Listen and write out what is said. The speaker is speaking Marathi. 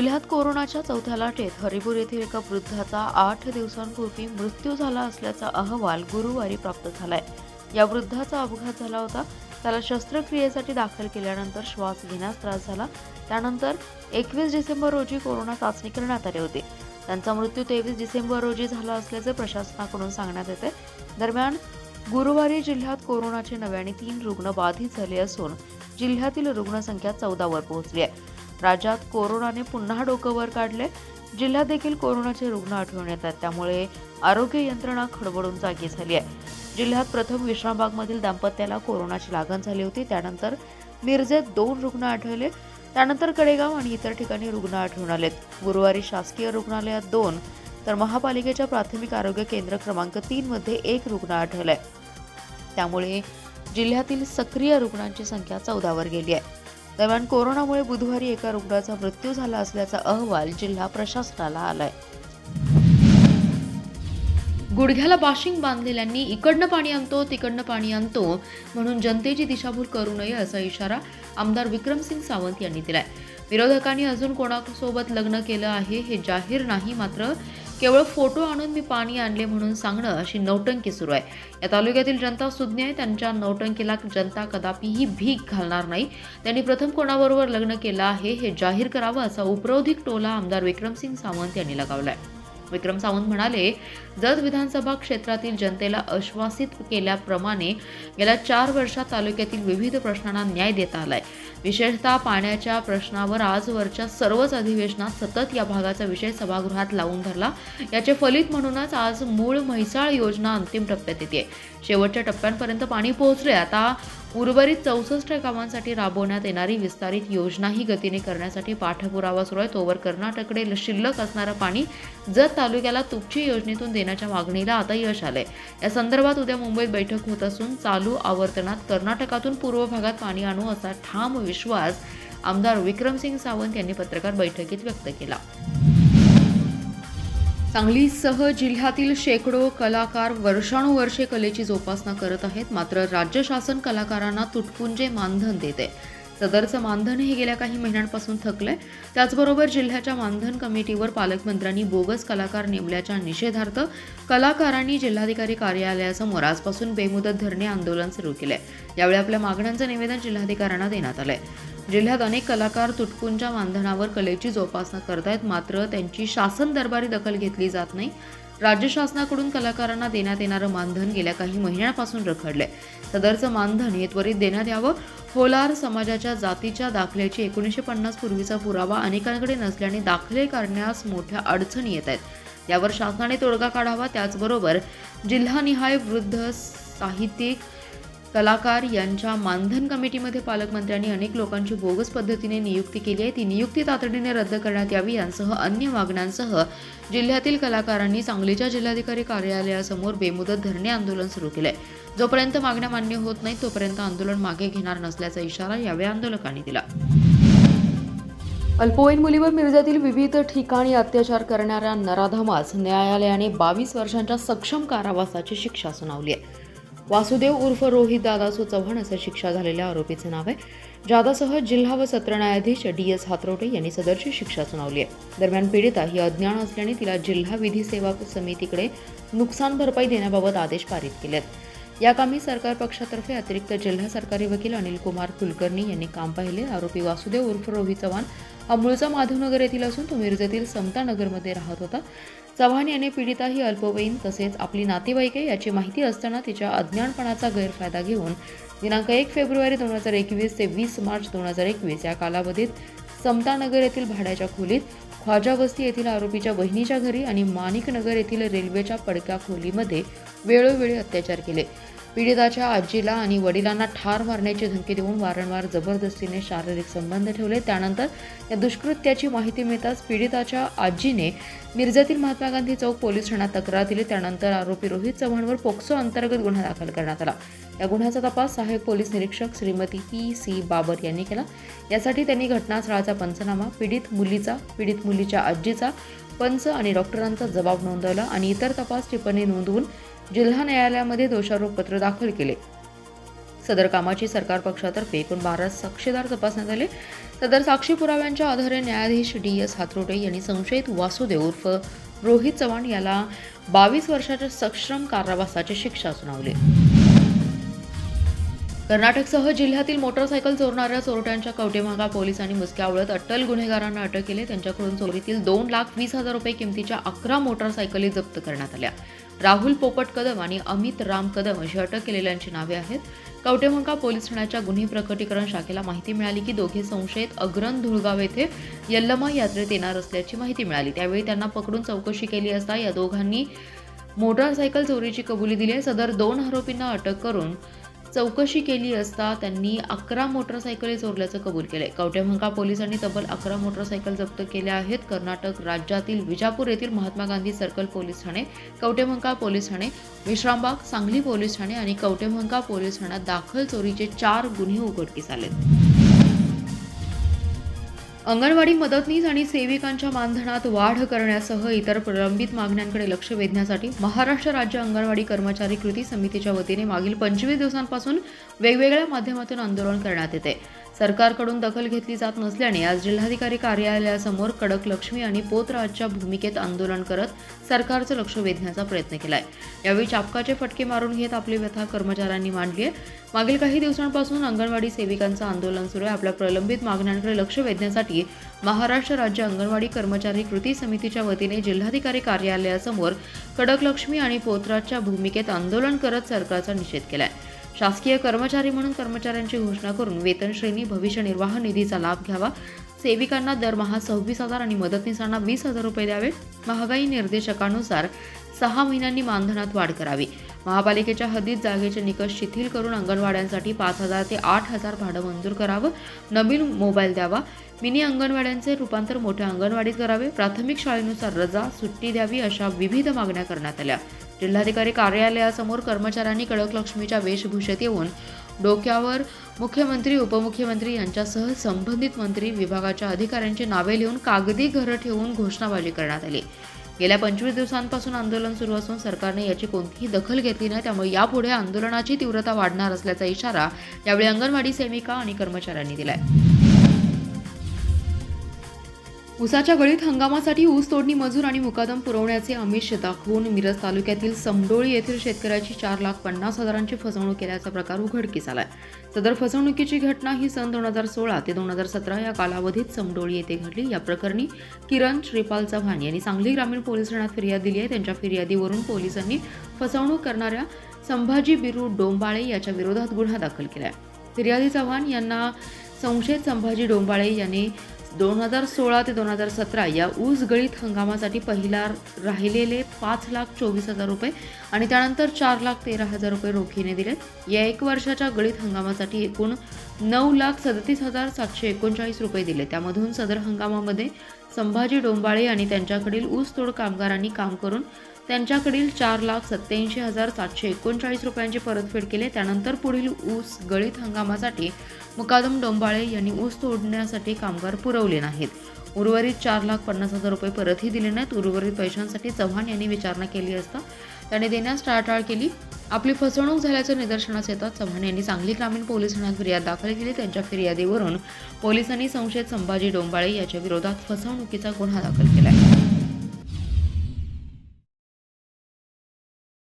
जिल्ह्यात कोरोनाच्या चौथ्या लाटेत हरिपूर येथील एका वृद्धाचा आठ दिवसांपूर्वी मृत्यू झाला असल्याचा अहवाल गुरुवारी प्राप्त झालाय. या वृद्धाचा अपघात झाला होता. त्याला शस्त्रक्रियेसाठी दाखल केल्यानंतर श्वास घेण्यास त्रास झाला. त्यानंतर एकवीस डिसेंबर रोजी कोरोना चाचणी करण्यात आली होती. त्यांचा मृत्यू तेवीस डिसेंबर रोजी झाला असल्याचे प्रशासनाकडून सांगण्यात येते. दरम्यान गुरुवारी जिल्ह्यात कोरोनाचे नव्याने तीन रुग्ण बाधित झाले असून जिल्ह्यातील रुग्णसंख्या चौदावर पोहोचली आहे. राज्यात कोरोनाने पुन्हा डोकं वर काढले. जिल्ह्यात देखील कोरोनाचे रुग्ण आढळून येतात. त्यामुळे आरोग्य यंत्रणा खडबडून जागी झाली आहे. जिल्ह्यात प्रथम विश्रामबागमधील दाम्पत्याला कोरोनाची लागण झाली होती. त्यानंतर मिरजेत दोन रुग्ण आढळले. त्यानंतर कडेगाव आणि इतर ठिकाणी रुग्ण आढळून आलेत. गुरुवारी शासकीय रुग्णालयात दोन तर महापालिकेच्या प्राथमिक आरोग्य केंद्र क्रमांक तीन मध्ये एक रुग्ण आढळलाय. त्यामुळे जिल्ह्यातील सक्रिय रुग्णांची संख्या चौदावर गेली आहे. दरम्यान कोरोनामुळे बुधवारी एका रुग्णाचा मृत्यू झाला असल्याचा अहवाल जिल्हा प्रशासनाला आलाय. गुडघ्याला बाशिंग बांधलेल्यांनी इकडनं पाणी आणतो तिकडनं पाणी आणतो म्हणून जनतेची दिशाभूल करू नये असा इशारा आमदार विक्रमसिंग सावंत यांनी दिलाय. विरोधकांनी अजून कोणासोबत लग्न केलं आहे हे जाहीर नाही मात्र केवळ फोटो आणून मी पाणी आणले म्हणून सांगणं अशी नौटंकी सुरू आहे. या तालुक्यातील जनता सुज्ञ आहे. त्यांच्या नौटंकीला जनता कदापिही भीक घालणार नाही. त्यांनी प्रथम कोणाबरोबर लग्न केलं आहे हे जाहीर करावं असा उपरोधिक टोला आमदार विक्रमसिंग सावंत यांनी लगावला आहे विक्रम सावंत म्हणाले जत विधानसभा क्षेत्रातील जनतेला आश्वासित केल्याप्रमाणे गेल्या चार वर्षात तालुक्यातील विविध प्रश्नांना न्याय देता आलाय. विशेषतः पाण्याच्या प्रश्नावर आजवरच्या सर्वच अधिवेशनात सतत या भागाचा विषय सभागृहात लावून धरला. याचे फलित म्हणूनच आज मूळ म्हैसाळ योजना अंतिम टप्प्यात येते. शेवटच्या टप्प्यांपर्यंत पाणी पोहोचले. आता उर्वरित चौसष्ट गावांसाठी राबवण्यात येणारी विस्तारित योजनाही गतीने करण्यासाठी पाठपुरावा सुरू आहे. तोवर कर्नाटककडे शिल्लक असणारं पाणी जत तालुक्याला तुपची योजनेतून देण्याच्या मागणीला आता यश आलंय. या संदर्भात उद्या मुंबईत बैठक होत असून चालू आवर्तनात कर्नाटकातून पूर्व भागात पाणी आणू असा ठाम विश्वास आमदार विक्रमसिंग सावंत यांनी पत्रकार बैठकीत व्यक्त केला. सांगलीसह जिल्ह्यातील शेकडो कलाकार वर्षानुवर्षे कलेची जोपासना करत आहेत. मात्र राज्य शासन कलाकारांना तुटपुंजे मानधन देते. सदरचं मानधन हे गेल्या काही महिन्यांपासून थकलंय. त्याचबरोबर जिल्ह्याच्या मानधन कमिटीवर पालकमंत्र्यांनी बोगस कलाकार नेमल्याच्या निषेधार्थ कलाकारांनी जिल्हाधिकारी कार्यालयासमोर आजपासून बेमुदत धरणे आंदोलन सुरू केलंय. यावेळी आपल्या मागण्यांचं निवेदन जिल्हाधिकाऱ्यांना देण्यात आलंय. जिल्ह्यात अनेक कलाकार तुटकुंच्या मानधनावर कलेची जोपासना करतायत मात्र त्यांची शासन दरबारी दखल घेतली जात नाही. राज्य शासनाकडून कलाकारांना देण्यात येणारं मानधन गेल्या काही महिन्यांपासून रखडलंय. सदरचं मानधन हे त्वरित देण्यात यावं. होलार समाजाच्या जातीच्या दाखल्याची एकोणीसशे पन्नास पूर्वीचा पुरावा अनेकांकडे नसल्याने दाखले काढण्यास मोठ्या अडचणी येत आहेत. यावर शासनाने तोडगा काढावा त्याचबरोबर जिल्हानिहाय वृद्ध साहित्यिक कलाकार यांच्या मानधन कमिटीमध्ये पालकमंत्र्यांनी अनेक लोकांची बोगस पद्धतीने नियुक्ती केली आहे. ती नियुक्ती तातडीने रद्द करण्यात यावी यांसह अन्य मागण्यांसह जिल्ह्यातील कलाकारांनी सांगलीच्या जिल्हाधिकारी कार्यालयासमोर बेमुदत धरणे आंदोलन सुरू केलंय. जोपर्यंत मागण्या मान्य होत नाही तोपर्यंत आंदोलन मागे घेणार नसल्याचा इशारा यावेळी आंदोलकांनी दिला. अल्पवयीन मुलीवर मिरजातील विविध ठिकाणी अत्याचार करणाऱ्या नराधमास न्यायालयाने बावीस वर्षांच्या सक्षम कारावासाची शिक्षा सुनावली आहे. वासुदेव उर्फ रोहित दादासू चव्हाण असं शिक्षा झालेल्या आरोपीचं नाव आहे. जादासह जिल्हा व सत्र न्यायाधीश डी एस हातरोटे यांनी सदरची शिक्षा सुनावली आहे. दरम्यान पीडिता ही अज्ञान असल्याने तिला जिल्हा विधी सेवा समितीकडे नुकसान भरपाई देण्याबाबत आदेश पारित केले आहेत. या कामी सरकार पक्षातर्फे अतिरिक्त जिल्हा सरकारी वकील अनिल कुमार कुलकर्णी यांनी काम पाहिले. आरोपी वासुदेव उर्फ रोहित चव्हाण हा मूळचा माधवनगर येथील असून तो मिरजेतील समता नगरमध्ये राहत होता. चव्हाण याने पीडिता ही अल्पवयीन तसेच आपली नातेवाईके याची माहिती असताना तिच्या अज्ञानपणाचा गैरफायदा घेऊन दिनांक एक फेब्रुवारी दोन हजार एकवीस ते वीस मार्च दोन हजार एकवीस या कालावधीत समतानगर येथील भाड्याच्या खोलीत ख्वाजा वस्ती येथील आरोपीच्या बहिणीच्या घरी आणि माणिकनगर येथील रेल्वेच्या पडक्या खोलीमध्ये वेळोवेळी अत्याचार केले. पीडिताच्या आजीला आणि वडिलांना ठार मारण्याची धमकी देऊन वारंवार जबरदस्तीने शारीरिक संबंध ठेवले. त्यानंतर या दुष्कृत्याची माहिती मिळताच पीडिताच्या आजीने मिरजातील महात्मा गांधी चौक पोलीस ठाण्यात तक्रार दिली. त्यानंतर आरोपी रोहित चव्हाणवर पोक्सो अंतर्गत गुन्हा दाखल करण्यात आला. या गुन्ह्याचा तपास सहाय्यक पोलीस निरीक्षक श्रीमती पी सी बाबर यांनी केला. यासाठी त्यांनी घटनास्थळाचा पंचनामा पीडित मुलीचा पीडित मुलीच्या आजीचा पंच आणि डॉक्टरांचा जबाब नोंदवला आणि इतर तपास टिप्पणी नोंदवून जिल्हा न्यायालयामध्ये दोषारोप पत्र दाखल केले. सदर कामाची सरकार पक्षातर्फे एकूण बारा साक्षीदार तपासण्यात आले. सदर साक्षी पुराव्यांच्या आधारे न्यायाधीश डी एस हातरोटे यांनी संशयित वासुदेव उर्फ रोहित चव्हाण याला बावीस वर्षाच्या सक्षम कारावासाची शिक्षा सुनावली. कर्नाटकसह जिल्ह्यातील मोटरसायकल चोरणाऱ्या चोरट्यांच्या कवटेमागा पोलिसांनी मुसक्यावळत अटल गुन्हेगारांना अटक केली. त्यांच्याकडून चोरीतील दोन लाख वीस हजार रुपये किमतीच्या अकरा मोटरसायकली जप्त करण्यात आल्या. राहुल पोपट कदम आणि अमित राम कदम अशी अटक केलेल्यांची नावे आहेत. कवटेमंका पोलीस ठाण्याच्या गुन्हे प्रकटीकरण शाखेला माहिती मिळाली की दोघे संशयित अग्रण धुळगाव येथे यल्लमा यात्रेत येणार असल्याची माहिती मिळाली. त्यावेळी त्यांना पकडून चौकशी केली असता या दोघांनी मोटारसायकल चोरीची कबुली दिली आहे. सदर दोन आरोपींना अटक करून चौकशी केली असता त्यांनी अकरा मोटरसायकली चोरल्याचं कबूल केलंय. कवटेमंका पोलिसांनी तब्बल अकरा मोटरसायकल जप्त केल्या आहेत. कर्नाटक राज्यातील विजापूर येथील महात्मा गांधी सर्कल पोलीस ठाणे कवटेमंका पोलीस ठाणे विश्रामबाग सांगली पोलीस ठाणे आणि कवटेमंका पोलीस ठाण्यात दाखल चोरीचे चार गुन्हे उघडकीस आलेत. अंगणवाडी मदतनीस आणि सेविकांच्या मानधनात वाढ करण्यासह इतर प्रलंबित मागण्यांकडे लक्ष वेधण्यासाठी महाराष्ट्र राज्य अंगणवाडी कर्मचारी कृती समितीच्या वतीने मागील पंचवीस दिवसांपासून वेगवेगळ्या माध्यमातून आंदोलन करण्यात येते. सरकारकडून दखल घेतली जात नसल्याने आज जिल्हाधिकारी कार्यालयासमोर कडक लक्ष्मी आणि पोतराजच्या भूमिकेत आंदोलन करत सरकारचं लक्ष वेधण्याचा प्रयत्न केलाय. यावेळी चापकाचे फटके मारून घेत आपली व्यथा कर्मचाऱ्यांनी मांडली आहे. मागील काही दिवसांपासून अंगणवाडी सेविकांचं आंदोलन सुरू आहे. आपल्या प्रलंबित मागण्यांकडे लक्ष वेधण्यासाठी महाराष्ट्र राज्य अंगणवाडी कर्मचारी कृती समितीच्या वतीने जिल्हाधिकारी कार्यालयासमोर कडक लक्ष्मी आणि पोतराजच्या भूमिकेत आंदोलन करत सरकारचा निषेध केलाय. शासकीय कर्मचारी म्हणून कर्मचाऱ्यांची घोषणा करून वेतन श्रेणी भविष्य निर्वाह निधीचा लाभ घ्यावा. सेविकांना दरमहा सव्वीस हजार आणि मदतनीसांना वीस हजार रुपये द्यावे महागाई निर्देशकानुसार सहा महिन्यांनी मानधनात वाढ करावी. महापालिकेच्या हद्दीत जागेचे निकष शिथिल करून अंगणवाड्यांसाठी पाच हजार ते आठ हजार भाडं मंजूर करावं. नवीन मोबाईल द्यावा. मिनी अंगणवाड्यांचे रूपांतर मोठ्या अंगणवाडीत करावे. प्राथमिक शाळेनुसार रजा सुट्टी द्यावी अशा विविध मागण्या करण्यात आल्या. जिल्हाधिकारी कार्यालयासमोर कर्मचाऱ्यांनी कडक लक्ष्मीच्या वेशभूषेत येऊन डोक्यावर मुख्यमंत्री उपमुख्यमंत्री यांच्यासह संबंधित मंत्री विभागाच्या अधिकाऱ्यांची नावे लिहून कागदी घरं ठेवून घोषणाबाजी करण्यात आली. गेल्या पंचवीस दिवसांपासून आंदोलन सुरू असून सरकारने याची कोणतीही दखल घेतली नाही त्यामुळे यापुढे आंदोलनाची तीव्रता वाढणार असल्याचा इशारा यावेळी अंगणवाडी सेविका आणि कर्मचाऱ्यांनी दिलाय. ऊसाच्या गळीत हंगामासाठी ऊस तोडणी मजूर आणि मुकादम पुरवण्याचे आमिष दाखवून मिरज तालुक्यातील समडोळी येथील शेतकऱ्याची चार लाख पन्नास हजारांची फसवणूक केल्याचा प्रकार उघडकीस आलाय. सदर फसवणुकीची घटना ही सन दोन हजार सोळा ते दोन हजार सतरा या कालावधीत समडोळी येथे घडली. या प्रकरणी किरण श्रीपाल चव्हाण यांनी सांगली ग्रामीण पोलीस ठाण्यात फिर्याद दिली आहे. त्यांच्या फिर्यादीवरून पोलिसांनी फसवणूक करणाऱ्या संभाजी बिरू डोंबाळे याच्या विरोधात गुन्हा दाखल केला आहे फिर्यादी चव्हाण यांना संशयित संभाजी डोंबाळे यांनी दोन हजार सोळा ते दोन हजार सतरा या ऊस गळीत हंगामासाठी पहिला राहिलेले पाच लाख चोवीस हजार रुपये आणि त्यानंतर चार लाख तेरा हजार रुपये रोखीने दिले या एक वर्षाच्या गळीत हंगामासाठी एकूण नऊ लाख सदतीस हजार सातशे एकोणचाळीस रुपये दिले. त्यामधून सदर हंगामामध्ये संभाजी डोंबाळे आणि त्यांच्याकडील ऊसतोड कामगारांनी काम करून त्यांच्याकडील चार लाख सत्त्याऐंशी हजार सातशे एकोणचाळीस रुपयांची परतफेड केली. त्यानंतर पुढील ऊस गळीत हंगामासाठी मुकादम डोंबाळे यांनी ऊस तोडण्यासाठी कामगार पुरवले नाहीत. उर्वरित चार लाख पन्नास हजार रुपये परतही दिले नाहीत. उर्वरित पैशांसाठी चव्हाण यांनी विचारणा केली असता त्याने देण्यास टाळाटाळ केली. आपली फसवणूक झाल्याचं निदर्शनास येतात चव्हाण यांनी सांगली ग्रामीण पोलीस ठाण्यात फिर्याद दाखल केली. त्यांच्या फिर्यादीवरून पोलिसांनी संशयित संभाजी डोंबाळे याच्या विरोधात फसवणुकीचा गुन्हा दाखल केला